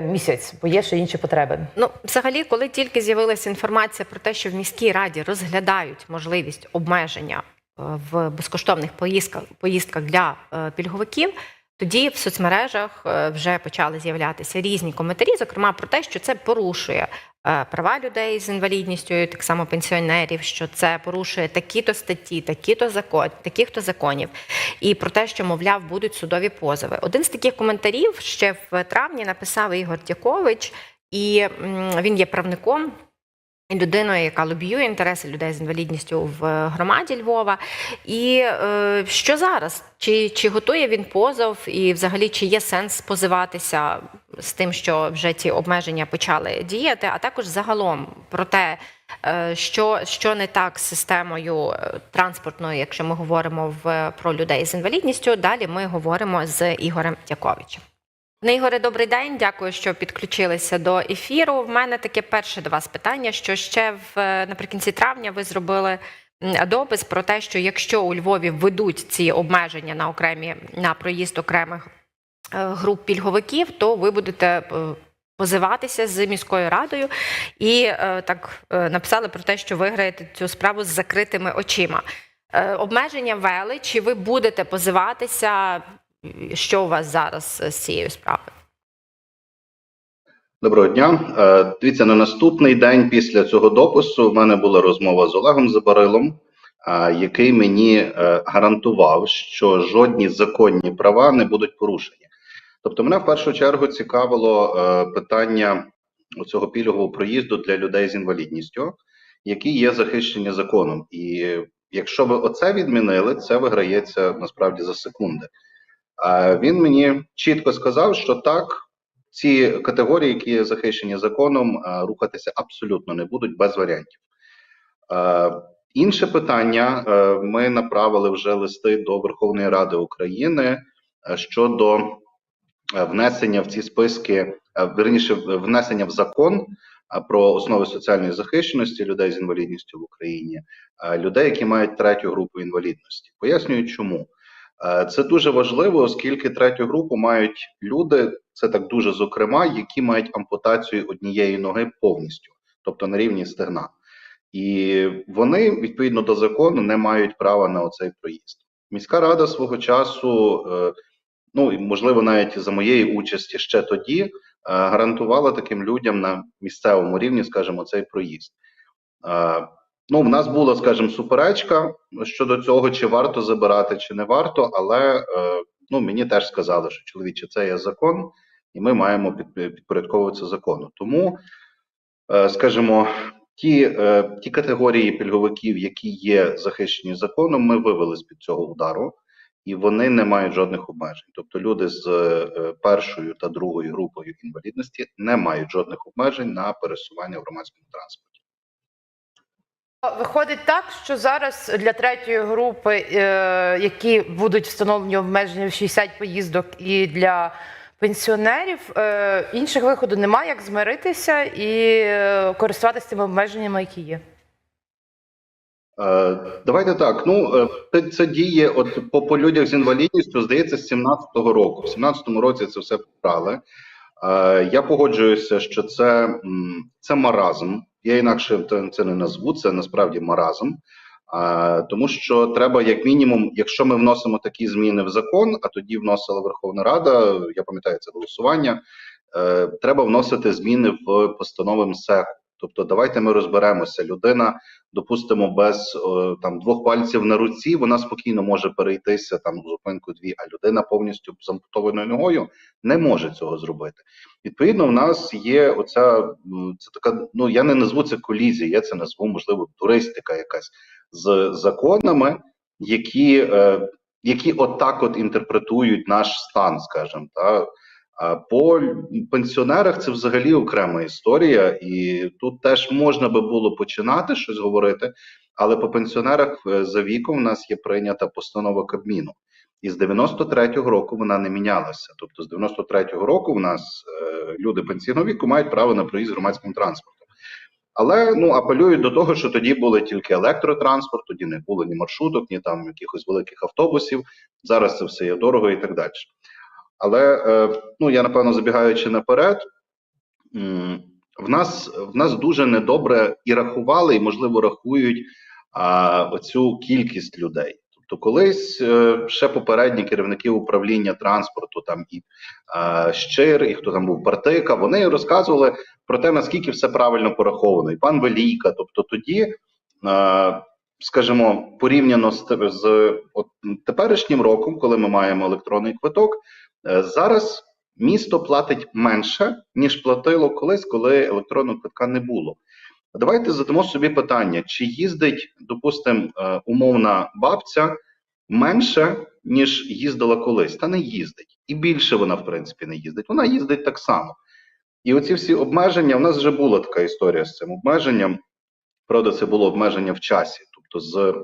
місяць, бо є ще інші потреби. Ну, взагалі, коли тільки з'явилася інформація про те, що в міській раді розглядають можливість обмеження е, в безкоштовних поїздках, поїздках для е, пільговиків, тоді в соцмережах е, вже почали з'являтися різні коментарі, зокрема про те, що це порушує права людей з інвалідністю, так само пенсіонерів, що це порушує такі-то статті, такі-то закон, таких-то законів, і про те, що мовляв будуть судові позови. Один з таких коментарів ще в травні написав Ігор Дякович, і він є правником. Людиною, яка лобіює інтереси людей з інвалідністю в громаді Львова. І е, що зараз? Чи, чи готує він позов, і взагалі чи є сенс позиватися з тим, що вже ці обмеження почали діяти? А також загалом про те, е, що, що не так з системою е, транспортною, якщо ми говоримо в, про людей з інвалідністю. Далі ми говоримо з Ігорем Дяковичем. Ігоре, добрий день. Дякую, що підключилися до ефіру. В мене таке перше до вас питання: що ще в наприкінці травня ви зробили допис про те, що якщо у Львові введуть ці обмеження на окремі на проїзд окремих е, груп пільговиків, то ви будете е, позиватися з міською радою і е, так е, написали про те, що виграєте цю справу з закритими очима. Е, Обмеження ввели, чи ви будете позиватися? Що у вас зараз з цією справою? Доброго дня. Е, Дивіться, на наступний день після цього допису в мене була розмова з Олегом Забарилом, е, який мені е, гарантував, що жодні законні права не будуть порушені. Тобто, мене в першу чергу цікавило е, питання цього пільгового проїзду для людей з інвалідністю, які є захищені законом. І якщо ви оце відмінили, це виграється насправді за секунди. Він мені чітко сказав, що так, ці категорії, які захищені законом, рухатися абсолютно не будуть без варіантів. Інше питання: ми направили вже листи до Верховної Ради України щодо внесення в ці списки, верніше внесення в закон про основи соціальної захищеності людей з інвалідністю в Україні, людей, які мають третю групу інвалідності. Пояснюю, чому. Е, Це дуже важливо, оскільки третю групу мають люди, це так дуже зокрема, які мають ампутацію однієї ноги повністю, тобто на рівні стегна. І вони відповідно до закону не мають права на оцей проїзд. Міська рада свого часу, е, ну і можливо, навіть за моєї участі ще тоді е, гарантувала таким людям на місцевому рівні, скажімо, цей проїзд. Ну, в нас була, скажімо, суперечка щодо цього, чи варто забирати, чи не варто, але е, ну, мені теж сказали, що чоловіче, це є закон, і ми маємо підпорядковуватися закону. Тому, е, скажімо, ті, е, ті категорії пільговиків, які є захищені законом, ми вивели з під цього удару, і вони не мають жодних обмежень. Тобто люди з першою та другою групою інвалідності не мають жодних обмежень на пересування в громадському транспорті. Виходить так, що зараз для третьої групи, е, які будуть встановлені обмеження в 60 поїздок, і для пенсіонерів е, інших виходу немає, як змиритися і е, користуватися тими обмеженнями, які є. Давайте так. Ну це, діє от по, по людях з інвалідністю, здається, з 17-го року. В 17-му році це все поправили. Я погоджуюся, що це, це маразм. Я інакше це- не назву. Це насправді маразм. Тому що треба, як мінімум, якщо ми вносимо такі зміни в закон, а тоді вносила Верховна Рада, я пам'ятаю це голосування. е, Треба вносити зміни в постанови МСЕК. Тобто, давайте ми розберемося. Людина допустимо, без е, там двох пальців на руці, вона спокійно може перейтися там зупинку дві, а людина повністю з ампутованою ногою не може цього зробити. Відповідно, в нас є оця це така. Ну я не назву це колізія, я це назву можливо туристика якась з законами, які, е, які отак от інтерпретують наш стан, скажімо, та. А по пенсіонерах це взагалі окрема історія, і тут теж можна би було починати щось говорити, але по пенсіонерах е, за віком в нас є прийнята постанова Кабміну. І з 93-го року вона не мінялася. Тобто з 93-го року в нас е, люди пенсійного віку мають право на проїзд громадським транспортом. Але ну апелюють до того, що тоді були тільки електротранспорт, тоді не було ні маршруток, ні там якихось великих автобусів. Зараз це все є дорого і так далі. Але е, ну я напевно забігаючи наперед, в нас в нас дуже недобре і рахували, і можливо рахують а, оцю кількість людей. Тобто, колись е, ще попередні керівники управління транспорту, там і Щир, і хто там був Партика, вони розказували про те, наскільки все правильно пораховано, і пан Велійка. Тобто, тоді, е, скажімо, порівняно з, з от, теперішнім роком, коли ми маємо електронний квиток, зараз місто платить менше, ніж платило колись, коли електронного квитка не було. Давайте задамо собі питання: чи їздить, допустимо, е, умовна бабця менше, ніж їздила колись? Та не їздить. І більше вона, в принципі, не їздить. Вона їздить так само. І оці всі обмеження, у нас вже була така історія з цим обмеженням. Правда, це було обмеження в часі. Тобто, з,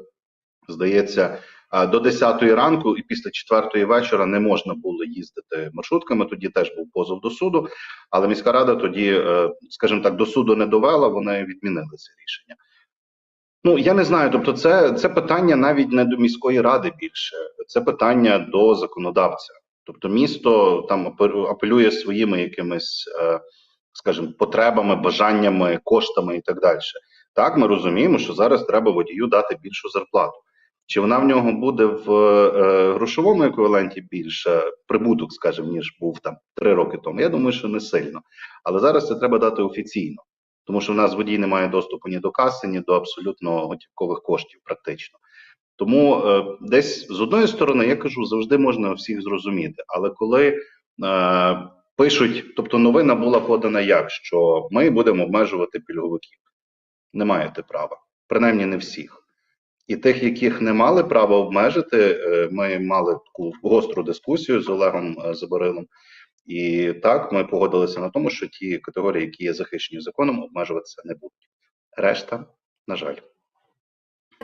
здається, до 10 ранку і після 4 вечора не можна було їздити маршрутками. Тоді теж був позов до суду, але міська рада тоді, е, скажімо так, до суду не довела, вони відмінили це рішення. Ну я не знаю. Тобто, це, це питання навіть не до міської ради більше, це питання до законодавця. Тобто, місто там апелює своїми якимись, е, скажімо, потребами, бажаннями, коштами і так далі. Так, ми розуміємо, що зараз треба водію дати більшу зарплату. Чи вона в нього буде в е, грошовому еквіваленті більше прибуток, скажімо, ніж був там три роки тому? Я думаю, що не сильно. Але зараз це треба дати офіційно, тому що в нас водій не має доступу ні до каси, ні до абсолютно готівкових коштів, практично. Тому е, десь з одної сторони, я кажу, завжди можна всіх зрозуміти. Але коли е, пишуть, тобто новина була подана як, що ми будемо обмежувати пільговиків, не маєте права, принаймні не всіх. І тих, яких не мали права обмежити, е, ми мали таку гостру дискусію з Олегом е, Заборилом. І так ми погодилися на тому, що ті категорії, які є захищені законом, обмежуватися не будуть. Решта, на жаль.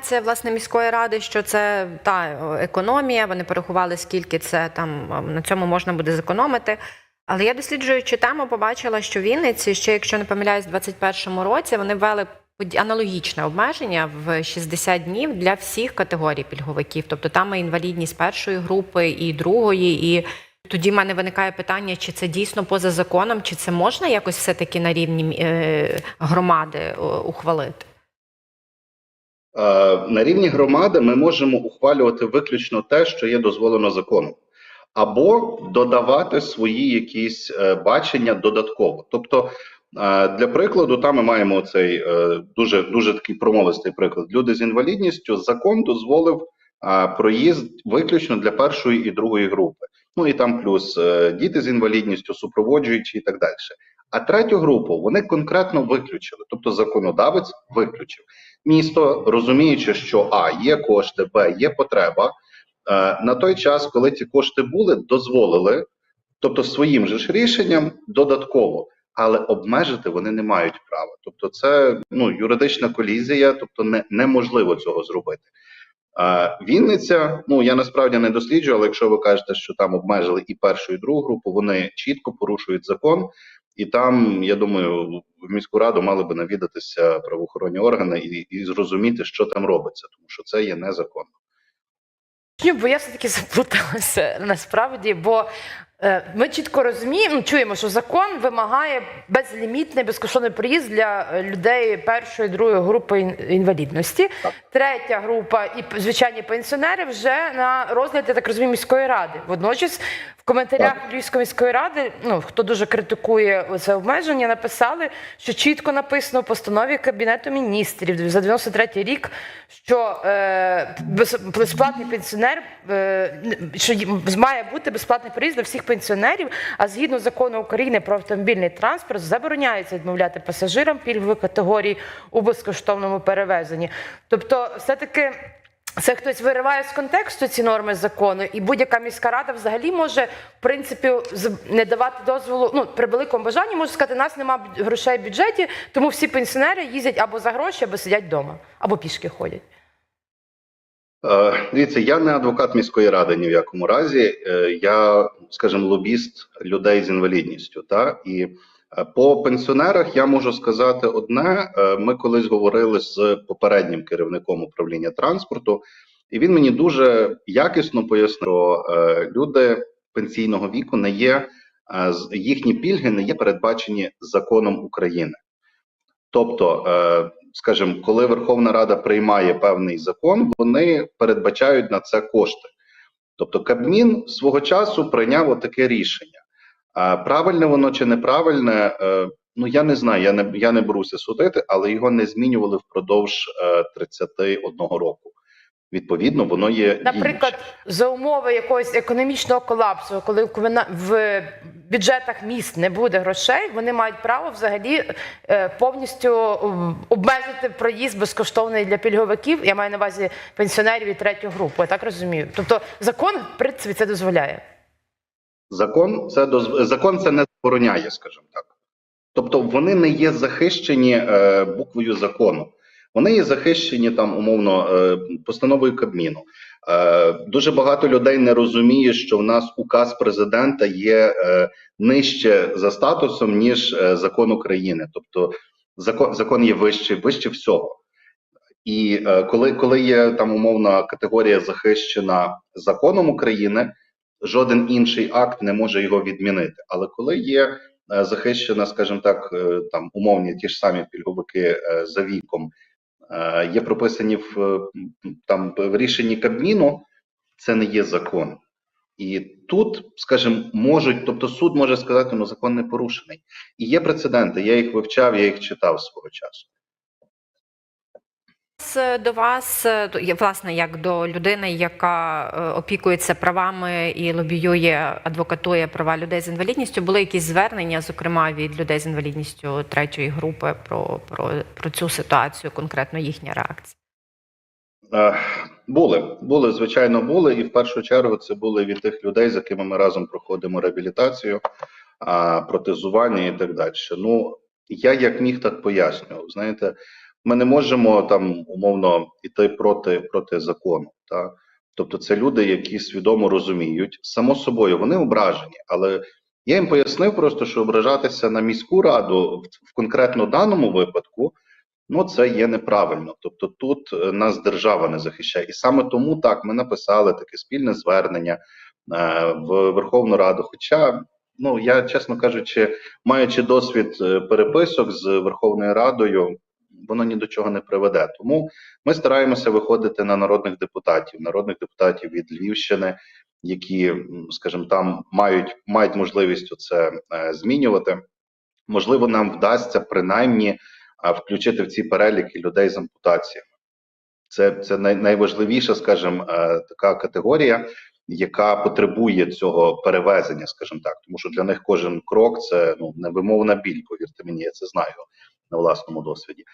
Це власне міської ради, що це та економія. Вони порахували, скільки це там на цьому можна буде зекономити. Але я досліджуючи тему, побачила, що Вінниці, ще якщо не помиляюсь, в 2021 році вони ввели аналогічне обмеження в 60 днів для всіх категорій пільговиків. Тобто там і інвалідність першої групи, і другої, і тоді в мене виникає питання, чи це дійсно поза законом, чи це можна якось все-таки на рівні е, громади ухвалити. Е, На рівні громади ми можемо ухвалювати виключно те, що є дозволено законом, або додавати свої якісь е, бачення додатково. Тобто, е, для прикладу, там ми маємо цей е, дуже дуже такий промовистий приклад. Люди з інвалідністю закон дозволив проїзд виключно для першої і другої групи. Ну і там плюс е, діти з інвалідністю, супроводжуючі і так далі. А третю групу вони конкретно виключили, тобто законодавець виключив місто, розуміючи, що а є кошти, б є потреба. Е, на той час, коли ці кошти були, дозволили, тобто своїм же ж рішенням додатково, але обмежити вони не мають права. Тобто, це ну юридична колізія, тобто не, неможливо цього зробити. Е, Вінниця, ну я насправді не досліджую, але якщо ви кажете, що там обмежили і першу, і другу групу, вони чітко порушують закон. І там, я думаю, в міську раду мали би навідатися правоохоронні органи і, і зрозуміти, що там робиться, тому що це є незаконно. Ні, бо я все-таки заплуталася насправді, бо ми чітко розуміємо, ну, чуємо, що закон вимагає безлімітний безкоштовний проїзд для е, людей першої, другої групи інвалідності. Третя група і звичайні пенсіонери вже на розгляд, я так розумію, міської ради. Водночас в коментарях Львівської міської ради, ну хто дуже критикує це обмеження, написали, що чітко написано в постанові Кабінету міністрів за 93 рік, що е, безплатний пенсіонер е, що має бути безплатний проїзд для всіх пенсіонерів. А згідно закону України про автомобільний транспорт забороняється відмовляти пасажирам пільгової категорії у безкоштовному перевезенні. Тобто, все таки. Це хтось вириває з контексту ці норми закону, і будь-яка міська рада взагалі може в принципі не давати дозволу. Ну при великому бажанні може сказати, нас немає грошей в бюджеті, тому всі пенсіонери їздять або за гроші, або сидять вдома, або пішки ходять. Е, дивіться, я не адвокат міської ради ні в якому разі. Е, я, скажімо, лобіст людей з інвалідністю. Та і е, по пенсіонерах я можу сказати одне: ми колись говорили з попереднім керівником управління транспорту, і він мені дуже якісно пояснив, що люди пенсійного віку не є їхні пільги не є передбачені законом України. Тобто, скажімо, коли Верховна Рада приймає певний закон, вони передбачають на це кошти. Тобто, Кабмін свого часу прийняв таке рішення. А правильне воно чи неправильне, е, ну я не знаю, я не я не беруся судити, але його не змінювали впродовж е, 31 року. Відповідно, воно є Наприклад, діюче. за умови якогось економічного колапсу, коли в бюджетах міст не буде грошей, вони мають право взагалі е, повністю обмежити проїзд безкоштовний для пільговиків. Я маю на увазі пенсіонерів і третю групу. Я так розумію. Тобто закон в принципі це дозволяє. Закон це доз... закон це не забороняє, скажімо так. Тобто вони не є захищені е, буквою закону. Вони є захищені там умовно е, постановою Кабміну. Е, дуже багато людей не розуміє, що в нас указ президента є е, нижче за статусом, ніж закон України. Тобто закон, закон є вище, вище всього. І коли, коли є там умовна категорія захищена законом України, жоден інший акт не може його відмінити. Але коли є захищена, скажімо так, там умовні ті ж самі пільговики за віком, є прописані в е, там в рішенні Кабміну, це не є закон. І тут, скажімо, можуть, тобто суд може сказати, ну закон не порушений. І є прецеденти. Я їх вивчав, я їх читав свого часу. До вас, е, власне, як до людини, яка е, опікується правами і лобіює, адвокатує права людей з інвалідністю, були якісь звернення, зокрема від людей з інвалідністю третьої групи, про, про, про цю ситуацію, конкретно їхня реакція. Е, Були, були, звичайно, були, і в першу чергу це були від тих людей, з якими ми разом проходимо реабілітацію, протезування і так далі. Ну, я як міг так пояснював. Знаєте, ми не можемо там умовно йти проти, проти закону. Та? Тобто, це люди, які свідомо розуміють, само собою, вони ображені, але я їм пояснив просто, що ображатися на міську раду в, в конкретно даному випадку. Ну, це є неправильно. Тобто тут е, нас держава не захищає. І саме тому так ми написали таке спільне звернення е, в Верховну Раду. Хоча, ну я чесно кажучи, маючи досвід е, переписок з Верховною Радою, воно ні до чого не приведе. Тому ми стараємося виходити на народних депутатів, народних депутатів від Львівщини, які, скажімо, там мають, мають можливість це змінювати. Можливо, нам вдасться принаймні включити в ці переліки людей з ампутаціями. Це, це найважливіша, скажімо, е, така категорія, яка потребує цього перевезення, скажімо так, тому що для них кожен крок це ну невимовна біль. Повірте мені, я це знаю на власному досвіді.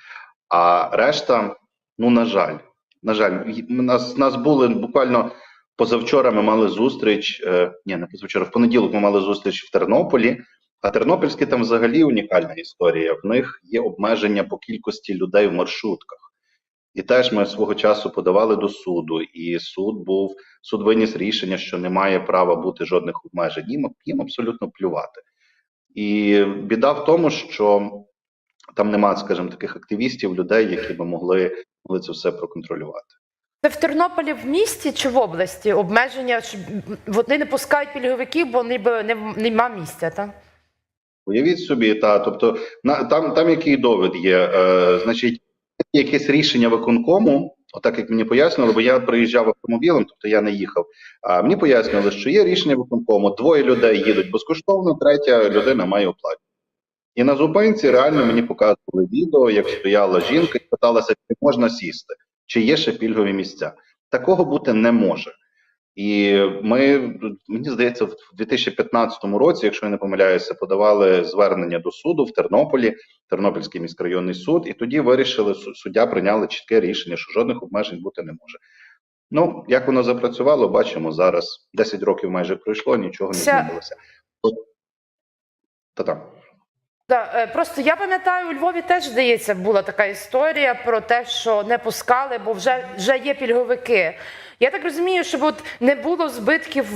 А решта, ну на жаль, на жаль, нас нас були буквально позавчора. Ми мали зустріч. Е, ні, не позавчора. В понеділок ми мали зустріч в Тернополі. А Тернопільські там взагалі унікальна історія. В них є обмеження по кількості людей в маршрутках. І теж ми свого часу подавали до суду, і суд був суд виніс рішення, що немає права бути жодних обмежень. Їм, їм абсолютно плювати. І біда в тому, що там немає, скажімо, таких активістів, людей, які би могли, могли це все проконтролювати. Це в Тернополі в місті чи в області обмеження, вони не пускають пільговиків, бо ніби не, нема місця, так? Уявіть собі, та тобто на там, там який довід є. Е, значить, якесь рішення виконкому, отак як мені пояснювали, бо я приїжджав автомобілем, тобто я не їхав. А мені пояснювали, що є рішення виконкому, двоє людей їдуть безкоштовно, третя людина має оплату. І на зупинці реально мені показували відео, як стояла жінка і питалася, чи можна сісти, чи є ще пільгові місця. Такого бути не може. І ми, мені здається, в 2015 році, якщо я не помиляюся, подавали звернення до суду в Тернополі, Тернопільський міськрайонний суд, і тоді вирішили, су- суддя прийняли чітке рішення, що жодних обмежень бути не може. Ну, як воно запрацювало, бачимо зараз. 10 років майже пройшло, нічого не змінилося. Та-та. Да, е, просто я пам'ятаю, у Львові теж здається була така історія про те, що не пускали, бо вже, вже є пільговики. Я так розумію, щоб от не було збитків.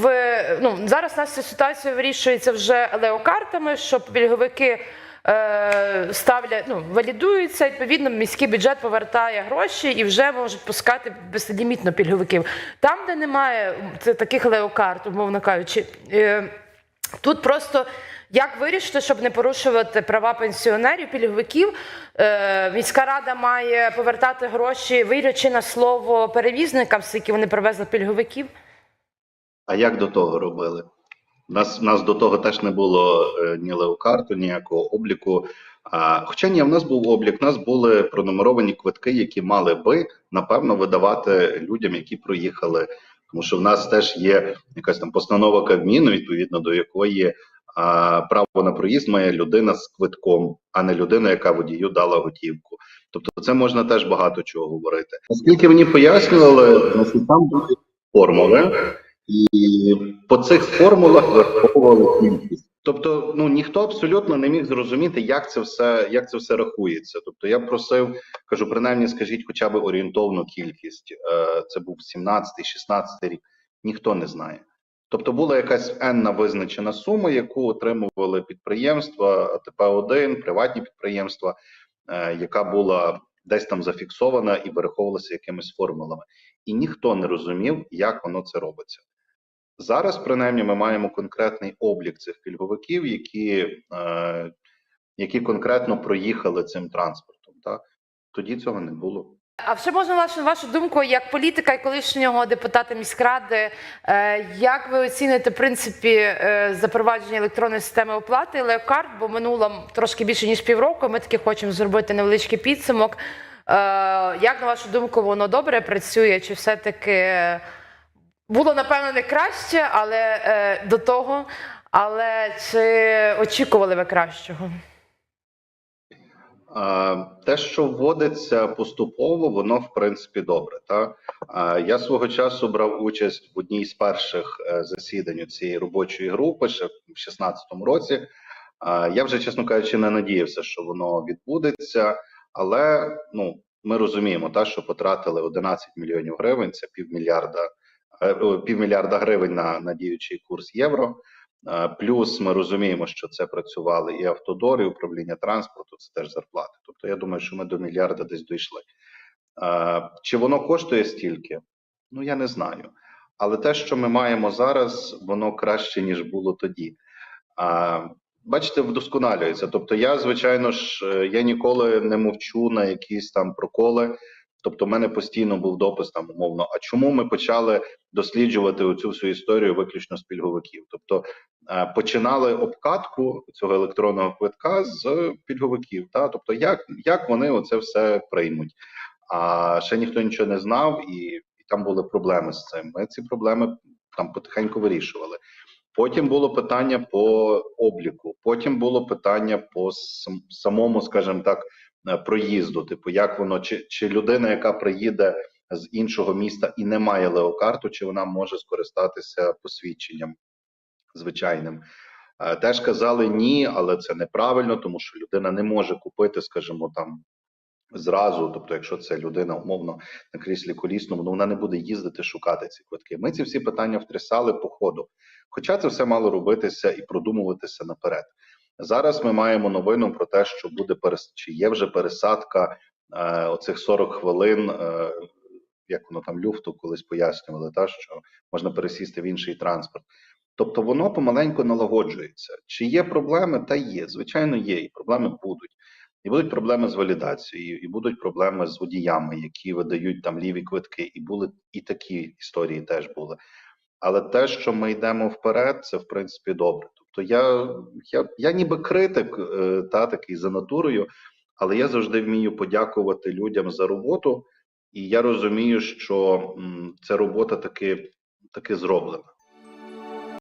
Ну зараз у нас ця ситуація вирішується вже леокартами, що пільговики е, ставлять, ну валідуються. Відповідно, міський бюджет повертає гроші і вже можуть пускати безлімітно пільговиків. Там, де немає таких леокарт, умовно кажучи. Е, Тут просто як вирішити, щоб не порушувати права пенсіонерів, пільговиків, е, міська рада має повертати гроші, вірячи на слово перевізникам, скільки вони привезли пільговиків. А як до того робили? Нас, нас до того теж не було е, ні леокарту, ніякого обліку. А, хоча ні, в нас був облік, в нас були пронумеровані квитки, які мали би, напевно, видавати людям, які проїхали. Тому що в нас теж є якась там постанова Кабміну, відповідно до якої а, право на проїзд має людина з квитком, а не людина, яка водію дала готівку. Тобто, це можна теж багато чого говорити. Наскільки мені пояснювали, там були формули. І по цих формулах враховували кількість. Тобто, ну ніхто абсолютно не міг зрозуміти, як це все, як це все рахується. Тобто, я просив, кажу, принаймні, скажіть хоча б орієнтовну кількість. Е, Це був 17-16 рік. Ніхто не знає. Тобто була якась енна визначена сума, яку отримували підприємства, АТП-1, приватні підприємства, е, яка була десь там зафіксована і вираховувалася якимись формулами. І ніхто не розумів, як воно це робиться. Зараз, принаймні, ми маємо конкретний облік цих пільговиків, які, е, які конкретно проїхали цим транспортом. Так? Тоді цього не було. А ще можна вашу вашу думку як політика і колишнього депутата міськради. Е, як ви оціните в принципі е, запровадження електронної системи оплати леокарт? Бо минуло трошки більше ніж півроку. Ми таки хочемо зробити невеличкий підсумок. Е, як на вашу думку, воно добре працює? Чи все-таки було напевно не краще, але до того? Але чи очікували ви кращого? Те, що вводиться поступово, воно в принципі добре. Та? Я свого часу брав участь в одній з перших е, засідань цієї робочої групи ще в 2016 році. Я вже, чесно кажучи, не надіявся, що воно відбудеться, але ну, ми розуміємо, та, що потратили 11 мільйонів гривень, це півмільярда, е, півмільярда гривень на, на діючий курс євро. Плюс ми розуміємо, що це працювали і автодори, і управління транспорту, це теж зарплати. Тобто я думаю, що ми до мільярда десь дійшли. Чи воно коштує стільки? Ну я не знаю. Але те, що ми маємо зараз, воно краще ніж було тоді. Бачите, вдосконалюється. Тобто, я, звичайно ж, е, я ніколи не мовчу на якісь там проколи. Тобто, в мене постійно був допис там умовно. А чому ми почали досліджувати оцю всю історію виключно з пільговиків? Тобто е, починали обкатку цього електронного квитка з пільговиків. Та тобто, як, як вони оце все приймуть? А ще ніхто нічого не знав, і, і там були проблеми з цим. Ми ці проблеми там потихеньку вирішували. Потім було питання по обліку, потім було питання по самому, скажімо так, е, проїзду. Типу, як воно, чи, чи людина, яка приїде з іншого міста і не має леокарту, чи вона може скористатися посвідченням звичайним. Е, Теж казали ні, але це неправильно, тому що людина не може купити, скажімо, там зразу. Тобто, якщо це людина умовно на кріслі колісному, ну вона не буде їздити шукати ці квитки. Ми ці всі питання втрясали по ходу. Хоча це все мало робитися і продумуватися наперед. Зараз ми маємо новину про те, що буде перес... чи є вже пересадка е, оцих 40 хвилин, е, як воно там люфту колись пояснювали, та що можна пересісти в інший транспорт. Тобто воно помаленьку налагоджується. Чи є проблеми? Та є. Звичайно, є, і проблеми будуть. І будуть проблеми з валідацією, і будуть проблеми з водіями, які видають там ліві квитки, і були і такі історії теж були. Але те, що ми йдемо вперед, це в принципі добре. Тобто, я, я, я ніби критик, е, та такий за натурою, але я завжди вмію подякувати людям за роботу, і я розумію, що ця робота таки, таки зроблена.